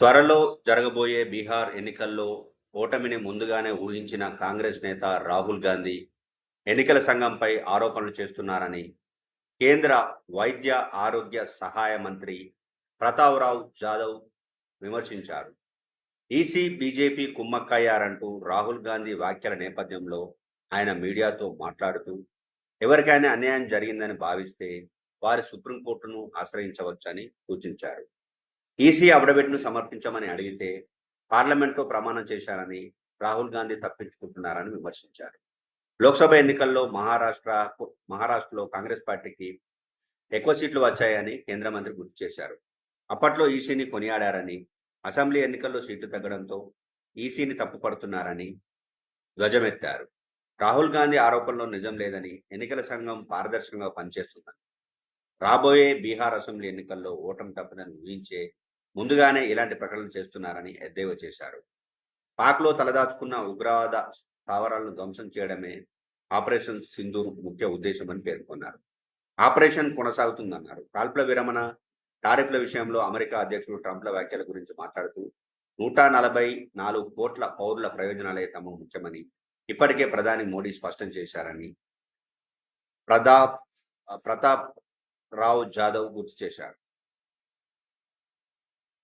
త్వరలో జరగబోయే బీహార్ ఎన్నికల్లో ఓటమిని ముందుగానే ఊహించిన కాంగ్రెస్ నేత రాహుల్ గాంధీ ఎన్నికల సంఘంపై ఆరోపణలు చేస్తున్నారని కేంద్ర వైద్య ఆరోగ్య సహాయ మంత్రి ప్రతాప్రావు జాదవ్ విమర్శించారు. ఈసీ బీజేపీ కుమ్మక్కయ్యారంటూ రాహుల్ గాంధీ వ్యాఖ్యల నేపథ్యంలో ఆయన మీడియాతో మాట్లాడుతూ ఎవరికైనా అన్యాయం జరిగిందని భావిస్తే వారి సుప్రీంకోర్టును ఆశ్రయించవచ్చని సూచించారు. ఈసీ అఫిడవిట్ను సమర్పించమని అడిగితే పార్లమెంట్లో ప్రమాణం చేశారని రాహుల్ గాంధీ తప్పించుకుంటున్నారని విమర్శించారు. లోక్సభ ఎన్నికల్లో మహారాష్ట్ర మహారాష్ట్రలో కాంగ్రెస్ పార్టీకి ఎక్కువ సీట్లు వచ్చాయని కేంద్ర మంత్రి గుర్తు చేశారు. అప్పట్లో ఈసీని కొనియాడారని అసెంబ్లీ ఎన్నికల్లో సీట్లు తగ్గడంతో ఈసీని తప్పుపడుతున్నారని ధ్వజమెత్తారు. రాహుల్ గాంధీ ఆరోపణలో నిజం లేదని ఎన్నికల సంఘం పారదర్శకంగా పనిచేస్తుందని. రాబోయే బీహార్ అసెంబ్లీ ఎన్నికల్లో ఓటమి తప్పదని ఊహించే ముందుగానే ఇలాంటి ప్రకటనలు చేస్తున్నారని ఎద్దేవా చేశారు. పాక్లో తలదాచుకున్న ఉగ్రవాద స్థావరాలను ధ్వంసం చేయడమే ఆపరేషన్ సింధూర్ ముఖ్య ఉద్దేశమని పేర్కొన్నారు. ఆపరేషన్ కొనసాగుతుందన్నారు. కాల్పుల విరమణ టారిఫ్ల విషయంలో అమెరికా అధ్యక్షుడు ట్రంప్ల వ్యాఖ్యల గురించి మాట్లాడుతూ నూట నలభై నాలుగు కోట్ల పౌరుల ప్రయోజనాలే తమ ముఖ్యమని ఇప్పటికే ప్రధాని మోడీ స్పష్టం చేశారని ప్రతాప్ ప్రతాప్ రావు జాదవ్ గుర్తు చేశారు.